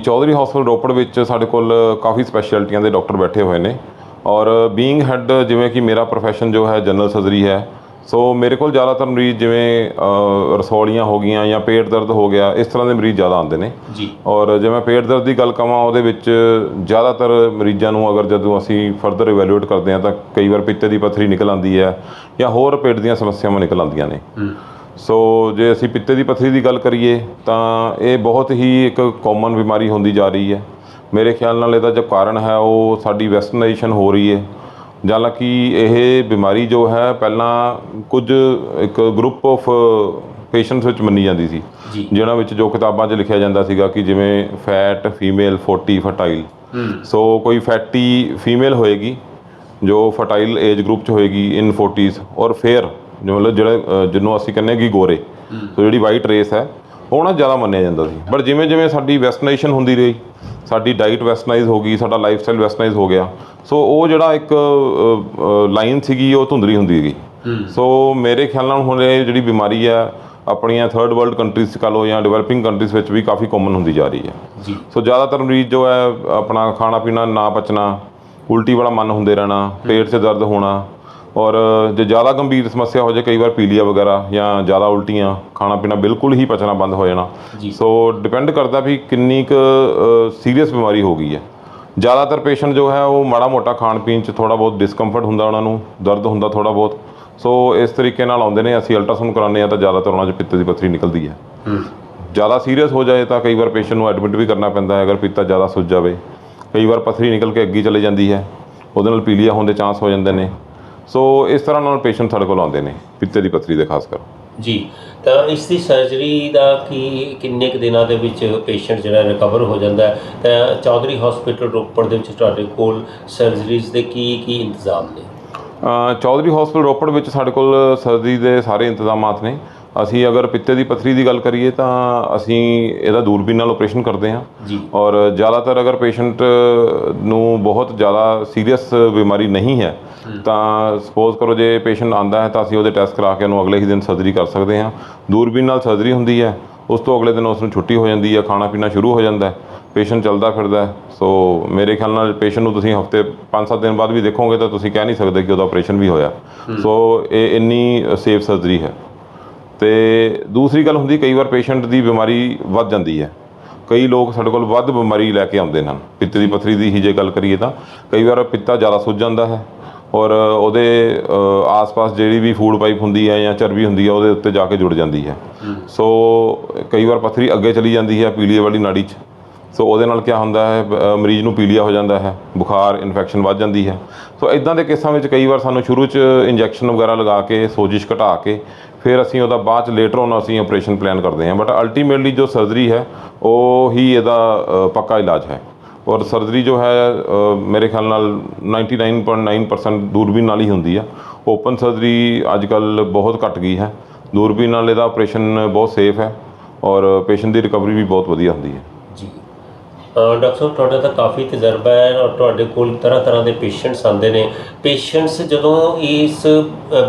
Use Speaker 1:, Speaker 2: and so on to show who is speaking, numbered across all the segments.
Speaker 1: Chaudhary hospital Ropar ਵਿੱਚ ਸਾਡੇ ਕੋਲ ਕਾਫੀ ਸਪੈਸ਼ਲਿਟੀਆਂ ਦੇ ਡਾਕਟਰ ਬੈਠੇ ਹੋਏ ਨੇ। ਔਰ ਬੀਇੰਗ ਹੈੱਡ ਜਿਵੇਂ ਕਿ ਮੇਰਾ ਪ੍ਰੋਫੈਸ਼ਨ ਜੋ ਹੈ ਜਨਰਲ ਸਰਜਰੀ ਹੈ ਸੋ ਮੇਰੇ ਕੋਲ ਜ਼ਿਆਦਾਤਰ ਮਰੀਜ਼ ਜਿਵੇਂ ਅ, ਰਸੌਲੀਆਂ ਹੋ ਗਈਆਂ ਜਾਂ ਪੇਟ ਦਰਦ ਹੋ ਗਿਆ ਇਸ ਤਰ੍ਹਾਂ ਦੇ ਮਰੀਜ਼ ਜ਼ਿਆਦਾ ਆਉਂਦੇ ਨੇ।
Speaker 2: ਜੀ।
Speaker 1: ਔਰ ਜੇ ਮੈਂ ਪੇਟ ਦਰਦ ਦੀ ਗੱਲ ਕਵਾਂ ਉਹਦੇ ਵਿੱਚ ਜ਼ਿਆਦਾਤਰ ਮਰੀਜ਼ਾਂ ਨੂੰ ਅਗਰ ਜਦੋਂ ਅਸੀਂ ਫਰਦਰ ਇਵੈਲੂਏਟ ਕਰਦੇ ਹਾਂ ਤਾਂ ਕਈ ਵਾਰ ਪਿੱਤੇ ਦੀ ਪੱਥਰੀ ਨਿਕਲ ਆਉਂਦੀ ਹੈ ਜਾਂ ਹੋਰ ਪੇਟ ਦੀਆਂ ਸਮੱਸਿਆਵਾਂ ਨਿਕਲ ਆਉਂਦੀਆਂ ਨੇ। ਸੋ ਜੇ ਅਸੀਂ ਪਿੱਤੇ ਦੀ ਪੱਥਰੀ ਦੀ ਗੱਲ ਕਰੀਏ ਤਾਂ ਇਹ ਬਹੁਤ ਹੀ ਇੱਕ ਕਾਮਨ ਬਿਮਾਰੀ ਹੁੰਦੀ ਜਾ ਰਹੀ ਹੈ। ਮੇਰੇ ਖਿਆਲ ਨਾਲ ਇਹਦਾ ਜੋ ਕਾਰਨ ਹੈ ਉਹ ਸਾਡੀ ਵੈਸਟਰਨਾਈਜੇਸ਼ਨ ਹੋ ਰਹੀ ਹੈ। ਹਾਲਾਂਕਿ ਇਹ ਬਿਮਾਰੀ ਜੋ ਹੈ ਪਹਿਲਾਂ ਕੁਝ ਇੱਕ ਗਰੁੱਪ ਆਫ ਪੇਸ਼ੈਂਟਸ ਵਿੱਚ ਮੰਨੀ ਜਾਂਦੀ ਸੀ ਜਿਹਨਾਂ ਵਿੱਚ ਜੋ ਕਿਤਾਬਾਂ 'ਚ ਲਿਖਿਆ ਜਾਂਦਾ ਸੀਗਾ ਕਿ ਜਿਵੇਂ ਫੈਟ ਫੀਮੇਲ 40 ਫਰਟਾਈਲ ਸੋ ਕੋਈ ਫੈਟੀ ਫੀਮੇਲ ਹੋਏਗੀ ਜੋ ਫਰਟਾਈਲ ਏਜ ਗਰੁੱਪ 'ਚ ਹੋਏਗੀ ਇਨ 40s ਔਰ ਫੇਅਰ ਜੋ ਮਤਲਬ ਜਿਹੜੇ ਜਿਹਨੂੰ ਅਸੀਂ ਕਹਿੰਦੇ ਕਿ ਗੋਰੇ ਸੋ ਜਿਹੜੀ ਵਾਈਟ ਰੇਸ ਹੈ ਉਹ ਨਾ ਜ਼ਿਆਦਾ ਮੰਨਿਆ ਜਾਂਦਾ ਸੀ। ਬਟ ਜਿਵੇਂ ਜਿਵੇਂ ਸਾਡੀ ਵੈਸਟਰਨਾਈਜੇਸ਼ਨ ਹੁੰਦੀ ਰਹੀ ਸਾਡੀ ਡਾਈਟ ਵੈਸਟਰਨਾਈਜ਼ ਹੋ ਗਈ ਸਾਡਾ ਲਾਈਫ ਸਟਾਈਲ ਵੈਸਟਰਨਾਈਜ਼ ਹੋ ਗਿਆ ਸੋ ਉਹ ਜਿਹੜਾ ਇੱਕ ਲਾਈਨ ਸੀਗੀ ਉਹ ਧੁੰਦਲੀ ਹੁੰਦੀ ਗਈ ਸੋ ਮੇਰੇ ਖਿਆਲ ਨਾਲ ਹੁਣ ਇਹ ਜਿਹੜੀ ਬਿਮਾਰੀ ਹੈ ਆਪਣੀਆਂ ਥਰਡ ਵਰਲਡ ਕੰਟਰੀਜ਼ 'ਚ ਕਹ ਲਓ ਜਾਂ ਡਿਵੈਲਪਿੰਗ ਕੰਟਰੀਜ਼ ਵਿੱਚ ਵੀ ਕਾਫੀ ਕਾਮਨ ਹੁੰਦੀ ਜਾ ਰਹੀ ਹੈ। ਸੋ ਜ਼ਿਆਦਾਤਰ ਮਰੀਜ਼ ਜੋ ਹੈ ਆਪਣਾ ਖਾਣਾ ਪੀਣਾ ਨਾ ਪਚਣਾ ਉਲਟੀ ਵਾਲਾ ਮਨ ਹੁੰਦੇ ਰਹਿਣਾ ਪੇਟ 'ਚ ਦਰਦ ਹੋਣਾ ਔਰ ਜੇ ਜ਼ਿਆਦਾ ਗੰਭੀਰ ਸਮੱਸਿਆ ਹੋ ਜਾਏ ਕਈ ਵਾਰ ਪੀਲੀਆ ਵਗੈਰਾ ਜਾਂ ਜ਼ਿਆਦਾ ਉਲਟੀਆਂ ਖਾਣਾ ਪੀਣਾ ਬਿਲਕੁਲ ਹੀ ਪਚਣਾ ਬੰਦ ਹੋ ਜਾਣਾ। ਸੋ ਡਿਪੈਂਡ ਕਰਦਾ ਵੀ ਕਿੰਨੀ ਕੁ ਸੀਰੀਅਸ ਬਿਮਾਰੀ ਹੋ ਗਈ ਹੈ। ਜ਼ਿਆਦਾਤਰ ਪੇਸ਼ੈਂਟ ਜੋ ਹੈ ਉਹ ਮਾੜਾ ਮੋਟਾ ਖਾਣ ਪੀਣ 'ਚ ਥੋੜਾ ਬਹੁਤ ਡਿਸਕੰਫਰਟ ਹੁੰਦਾ ਉਹਨਾਂ ਨੂੰ ਦਰਦ ਹੁੰਦਾ ਥੋੜਾ ਬਹੁਤ। ਸੋ ਇਸ ਤਰੀਕੇ ਨਾਲ ਆਉਂਦੇ ਨੇ ਅਸੀਂ ਅਲਟਰਾਸਾਊਂਡ ਕਰਾਉਂਦੇ ਆ ਤਾਂ ਜ਼ਿਆਦਾਤਰ ਉਹਨਾਂ 'ਚ ਪਿੱਤੇ ਦੀ ਪੱਥਰੀ ਨਿਕਲਦੀ ਹੈ।
Speaker 2: ਹੂੰ।
Speaker 1: ਜ਼ਿਆਦਾ ਸੀਰੀਅਸ ਹੋ ਜਾਏ ਤਾਂ ਕਈ ਵਾਰ ਪੇਸ਼ੈਂਟ ਨੂੰ ਐਡਮਿਟ ਵੀ ਕਰਨਾ ਪੈਂਦਾ ਹੈ ਅਗਰ ਪਿੱਤਾ ਜ਼ਿਆਦਾ ਸੁੱਜ ਜਾਵੇ। ਕਈ ਵਾਰ ਪਥਰੀ ਨਿਕਲ ਕੇ ਅੱਗੇ ਚਲੇ ਜਾਂਦੀ ਹੈ ਉਹਦੇ ਨਾਲ ਪੀਲੀਆ ਹੋਣ ਦੇ ਚਾਂਸ ਹੋ ਜਾਂਦੇ ਨੇ। ਸੋ ਇਸ ਤਰ੍ਹਾਂ ਨਾਲ ਪੇਸ਼ੈਂਟ ਸਾਡੇ ਕੋਲ ਆਉਂਦੇ ਨੇ ਪਿੱਤੇ ਦੀ ਪਥਰੀ ਦੇ ਖਾਸ ਕਰ।
Speaker 2: ਜੀ ਤਾਂ ਇਸ ਦੀ ਸਰਜਰੀ ਦਾ ਕੀ ਕਿੰਨੇ ਕੁ ਦਿਨਾਂ ਦੇ ਵਿੱਚ ਪੇਸ਼ੈਂਟ ਜਿਹੜਾ ਰਿਕਵਰ ਹੋ ਜਾਂਦਾ ਹੈ? ਤਾਂ ਚੌਧਰੀ ਹਸਪੀਟਲ ਰੋਪੜ ਦੇ ਵਿੱਚ ਤੁਹਾਡੇ ਕੋਲ ਸਰਜਰੀਜ਼ ਦੇ ਕੀ ਕੀ ਇੰਤਜ਼ਾਮ ਨੇ?
Speaker 1: ਅ, ਚੌਧਰੀ ਹਸਪੀਟਲ ਰੋਪੜ ਵਿੱਚ ਸਾਡੇ ਕੋਲ ਸਰਜਰੀ ਦੇ ਸਾਰੇ ਇੰਤਜ਼ਾਮਾਤ ਨੇ। ਅਸੀਂ ਅਗਰ ਪਿੱਤੇ ਦੀ ਪਥਰੀ ਦੀ ਗੱਲ ਕਰੀਏ ਤਾਂ ਅਸੀਂ ਇਹਦਾ ਦੂਰਬੀਨ ਨਾਲ ਆਪਰੇਸ਼ਨ ਕਰਦੇ ਹਾਂ। ਔਰ ਜ਼ਿਆਦਾਤਰ ਅਗਰ ਪੇਸ਼ੈਂਟ ਨੂੰ ਬਹੁਤ ਜ਼ਿਆਦਾ ਸੀਰੀਅਸ ਬਿਮਾਰੀ ਨਹੀਂ ਹੈ ਤਾਂ ਸਪੋਜ਼ ਕਰੋ ਜੇ ਪੇਸ਼ੈਂਟ ਆਂਦਾ ਹੈ ਤਾਂ ਅਸੀਂ ਉਹਦੇ ਟੈਸਟ ਕਰਾ ਕੇ ਉਹਨੂੰ ਅਗਲੇ ਹੀ ਦਿਨ ਸਰਜਰੀ ਕਰ ਸਕਦੇ ਹਾਂ। ਦੂਰਬੀਨ ਨਾਲ ਸਰਜਰੀ ਹੁੰਦੀ ਹੈ ਉਸ ਤੋਂ ਅਗਲੇ ਦਿਨ ਉਸ ਨੂੰ ਛੁੱਟੀ ਹੋ ਜਾਂਦੀ ਹੈ ਖਾਣਾ ਪੀਣਾ ਸ਼ੁਰੂ ਹੋ ਜਾਂਦਾ ਹੈ ਪੇਸ਼ੈਂਟ ਚੱਲਦਾ ਫਿਰਦਾ ਸੋ ਮੇਰੇ ਖਿਆਲ ਨਾਲ ਪੇਸ਼ੈਂਟ ਨੂੰ ਤੁਸੀਂ ਹਫ਼ਤੇ 5-7 ਦਿਨ ਬਾਅਦ ਵੀ ਦੇਖੋਗੇ ਤਾਂ ਤੁਸੀਂ ਕਹਿ ਨਹੀਂ ਸਕਦੇ ਕਿ ਉਹਦਾ ਆਪਰੇਸ਼ਨ ਵੀ ਹੋਇਆ। ਸੋ ਇਹ ਇੰਨੀ ਸੇਫ ਸਰਜਰੀ ਹੈ। ਤੇ ਦੂਸਰੀ ਗੱਲ ਹੁੰਦੀ ਕਈ ਵਾਰ ਪੇਸ਼ੈਂਟ ਦੀ ਬਿਮਾਰੀ ਵੱਧ ਜਾਂਦੀ ਹੈ। ਕਈ ਲੋਕ ਸਾਡੇ ਕੋਲ ਵੱਧ ਬਿਮਾਰੀ ਲੈ ਕੇ ਆਉਂਦੇ ਹਨ। ਪਿੱਤੇ ਦੀ ਪਥਰੀ ਦੀ ਹੀ ਜੇ ਗੱਲ ਕਰੀਏ ਤਾਂ ਕਈ ਵਾਰ ਪਿੱਤਾ ਜ਼ਿਆਦਾ ਸੁੱਜ ਜਾਂਦਾ ਹੈ ਔਰ ਉਹਦੇ ਆਸ-ਪਾਸ ਜਿਹੜੀ ਵੀ ਫੂਡ ਪਾਈਪ ਹੁੰਦੀ ਹੈ ਜਾਂ ਚਰਬੀ ਹੁੰਦੀ ਹੈ ਉਹਦੇ ਉੱਤੇ ਜਾ ਕੇ ਜੁੜ ਜਾਂਦੀ ਹੈ। ਸੋ ਕਈ ਵਾਰ ਪਥਰੀ ਅੱਗੇ ਚਲੀ ਜਾਂਦੀ ਹੈ ਪੀਲੀਏ ਵਾਲੀ ਨਾੜੀ 'ਚ। ਸੋ ਉਹਦੇ ਨਾਲ ਕੀ ਹੁੰਦਾ ਹੈ ਮਰੀਜ਼ ਨੂੰ ਪੀਲੀਆ ਹੋ ਜਾਂਦਾ ਹੈ ਬੁਖਾਰ ਇਨਫੈਕਸ਼ਨ ਵੱਧ ਜਾਂਦੀ ਹੈ। ਸੋ ਇਦਾਂ ਦੇ ਕੇਸਾਂ ਵਿੱਚ ਕਈ ਵਾਰ ਸਾਨੂੰ ਸ਼ੁਰੂ 'ਚ ਇੰਜੈਕਸ਼ਨ ਵਗੈਰਾ ਲਗਾ ਕੇ ਸੋਜਿਸ਼ ਘਟਾ ਕੇ ਫਿਰ ਅਸੀਂ ਉਹਦਾ ਬਾਅਦ 'ਚ ਲੇਟਰ ਔਨ ਅਸੀਂ ਆਪਰੇਸ਼ਨ ਪਲਾਨ ਕਰਦੇ ਹਾਂ। ਬਟ ਅਲਟੀਮੇਟਲੀ ਜੋ ਸਰਜਰੀ ਹੈ, ਉਹ ਹੀ ਇਹਦਾ ਪੱਕਾ ਇਲਾਜ ਹੈ। ਔਰ ਸਰਜਰੀ ਜੋ ਹੈ ਮੇਰੇ ਖਿਆਲ ਨਾਲ 99.9% ਦੂਰਬੀਨ ਨਾਲ ਹੀ ਹੁੰਦੀ ਆ ਓਪਨ ਸਰਜਰੀ ਅੱਜ ਕੱਲ ਬਹੁਤ ਘਟ ਗਈ ਹੈ। ਦੂਰਬੀਨ ਨਾਲ ਇਹਦਾ ਆਪਰੇਸ਼ਨ ਬਹੁਤ ਸੇਫ ਹੈ। ਔਰ ਪੇਸ਼ੈਂਟ ਦੀ ਰਿਕਵਰੀ ਵੀ ਬਹੁਤ ਵਧੀਆ ਹੁੰਦੀ ਹੈ।
Speaker 2: ਜੀ। ਡਾਕਟਰ ਸਾਹਿਬ, ਤੁਹਾਡਾ ਤਾਂ ਕਾਫੀ ਤਜਰਬਾ ਹੈ ਔਰ ਤੁਹਾਡੇ ਕੋਲ ਤਰ੍ਹਾਂ ਤਰ੍ਹਾਂ ਦੇ ਪੇਸ਼ੈਂਟਸ ਆਉਂਦੇ ਨੇ। ਪੇਸ਼ੈਂਟਸ ਜਦੋਂ ਇਸ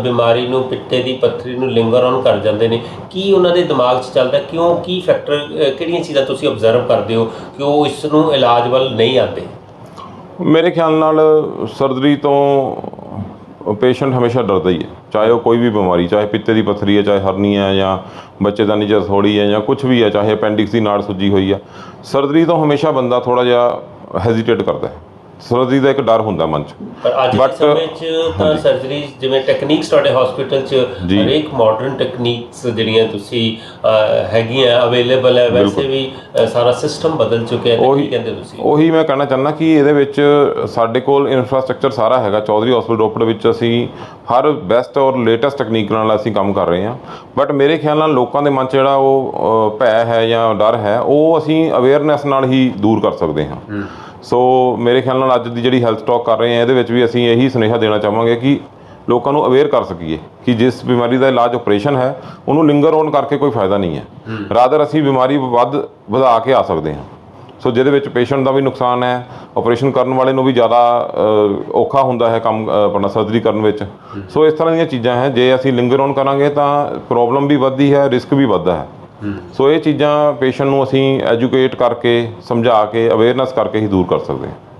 Speaker 2: ਬਿਮਾਰੀ ਨੂੰ, ਪਿੱਤੇ ਦੀ ਪੱਥਰੀ ਨੂੰ ਲਿੰਗਰ ਔਨ ਕਰ ਜਾਂਦੇ ਨੇ, ਕੀ ਉਹਨਾਂ ਦੇ ਦਿਮਾਗ 'ਚ ਚੱਲਦਾ ਕਿਉਂ, ਕੀ ਫੈਕਟਰ ਕਿਹੜੀਆਂ ਚੀਜ਼ਾਂ ਤੁਸੀਂ ਆਬਜ਼ਰਵ ਕਰਦੇ ਹੋ ਕਿ ਉਹ ਇਸ ਨੂੰ ਇਲਾਜ ਵੱਲ ਨਹੀਂ ਆਉਂਦੇ?
Speaker 1: ਮੇਰੇ ਖਿਆਲ ਨਾਲ ਸਰਜਰੀ ਤੋਂ ਪੇਸ਼ੈਂਟ ਹਮੇਸ਼ਾ ਡਰਦਾ ਹੀ ਹੈ। ਚਾਹੇ ਉਹ ਕੋਈ ਵੀ ਬਿਮਾਰੀ, ਚਾਹੇ ਪਿੱਤੇ ਦੀ ਪੱਥਰੀ ਹੈ, ਚਾਹੇ ਹਰਨੀ ਹੈ ਜਾਂ ਬੱਚੇਦਾਨੀ ਚ ਥੋੜੀ ਹੈ ਜਾਂ ਕੁਝ ਵੀ ਹੈ, ਚਾਹੇ ਅਪੈਂਡਿਕਸ ਦੀ ਨਾੜ ਸੁੱਜੀ ਹੋਈ ਹੈ ਸਰਜਰੀ ਤੋਂ ਹਮੇਸ਼ਾ ਬੰਦਾ ਥੋੜਾ ਜਿਹਾ ਹੈਜ਼ਿਟੇਟ ਕਰਦਾ ਹੈ। ਸਰਜਰੀ ਦਾ ਇੱਕ ਡਰ ਹੁੰਦਾ ਮਨ 'ਚ।
Speaker 2: ਪਰ ਅੱਜ ਦੇ
Speaker 1: But,
Speaker 2: ਸਮੇਂ 'ਚ ਤਾਂ ਸਰਜਰੀ ਜਿਵੇਂ ਟੈਕਨੀਕਸ ਤੁਹਾਡੇ ਹਸਪੀਟਲ 'ਚ
Speaker 1: ਜੀ।
Speaker 2: ਹਰੇਕ ਮਾਡਰਨ ਟੈਕਨੀਕਸ ਜਿਹੜੀਆਂ ਤੁਸੀਂ ਅਹ, ਹੈਗੀਆਂ ਅਵੇਲੇਬਲ ਹੈ ਵੈਸੇ ਵੀ ਅਹ, ਸਾਰਾ ਸਿਸਟਮ ਬਦਲ ਚੁੱਕਿਆ ਹੈ ਕੀ ਕਹਿੰਦੇ ਤੁਸੀਂ?
Speaker 1: ਉਹੀ ਮੈਂ ਕਹਿਣਾ ਚਾਹੁੰਦਾ ਕਿ ਇਹਦੇ ਵਿੱਚ ਸਾਡੇ ਕੋਲ ਇਨਫਰਾਸਟ੍ਰਕਚਰ ਸਾਰਾ ਹੈਗਾ। ਚੌਧਰੀ ਹਸਪੀਟਲ ਰੋਪੜ ਵਿੱਚ ਅਸੀਂ ਹਰ ਬੈਸਟ ਔਰ ਲੇਟੈਸਟ ਟੈਕਨੀਕ ਨਾਲ ਅਸੀਂ ਕੰਮ ਕਰ ਰਹੇ ਹਾਂ। ਬਟ ਮੇਰੇ ਖਿਆਲ ਨਾਲ ਲੋਕਾਂ ਦੇ ਮਨ 'ਚ ਜਿਹੜਾ ਉਹ ਅ, ਭੈ ਹੈ ਜਾਂ ਡਰ ਹੈ ਉਹ ਅਸੀਂ ਅਵੇਅਰਨੈਸ ਨਾਲ ਹੀ ਦੂਰ ਕਰ ਸਕਦੇ ਹਾਂ। ਸੋ ਮੇਰੇ ਖਿਆਲ ਨਾਲ ਅੱਜ ਦੀ ਜਿਹੜੀ ਹੈਲਥ ਟਾਕ ਕਰ ਰਹੇ ਹਾਂ ਇਹਦੇ ਵਿੱਚ ਵੀ ਅਸੀਂ ਇਹੀ ਸੁਨੇਹਾ ਦੇਣਾ ਚਾਹਾਂਗੇ ਕਿ ਲੋਕਾਂ ਨੂੰ ਅਵੇਅਰ ਕਰ ਸਕੀਏ ਕਿ ਜਿਸ ਬਿਮਾਰੀ ਦਾ ਇਲਾਜ ਆਪਰੇਸ਼ਨ ਹੈ ਉਹਨੂੰ ਲਿੰਗਰ ਔਨ ਕਰਕੇ ਕੋਈ ਫਾਇਦਾ ਨਹੀਂ ਹੈ। ਰਾਦਰ ਅਸੀਂ ਬਿਮਾਰੀ ਵੱਧ ਵਧਾ ਕੇ ਆ ਸਕਦੇ ਹਾਂ। ਸੋ ਜਿਹਦੇ ਵਿੱਚ ਪੇਸ਼ੈਂਟ ਦਾ ਵੀ ਨੁਕਸਾਨ ਹੈ ਆਪਰੇਸ਼ਨ ਕਰਨ ਵਾਲੇ ਨੂੰ ਵੀ ਜ਼ਿਆਦਾ ਔਖਾ ਹੁੰਦਾ ਹੈ ਕੰਮ ਆਪਣਾ ਸਰਜਰੀ ਕਰਨ ਵਿੱਚ। ਸੋ ਇਸ ਤਰ੍ਹਾਂ ਦੀਆਂ ਚੀਜ਼ਾਂ ਹੈ ਜੇ ਅਸੀਂ ਲਿੰਗਰ ਔਨ ਕਰਾਂਗੇ ਤਾਂ ਪ੍ਰੋਬਲਮ ਵੀ ਵੱਧਦੀ ਹੈ ਰਿਸਕ ਵੀ ਵੱਧਦਾ ਹੈ। ਸੋ ਇਹ ਚੀਜ਼ਾਂ ਪੇਸ਼ੈਂਟ ਨੂੰ ਅਸੀਂ ਐਜੂਕੇਟ ਕਰਕੇ, ਸਮਝਾ ਕੇ ਅਵੇਅਰਨੈਸ ਕਰਕੇ ਹੀ ਦੂਰ ਕਰ ਸਕਦੇ ਹਾਂ।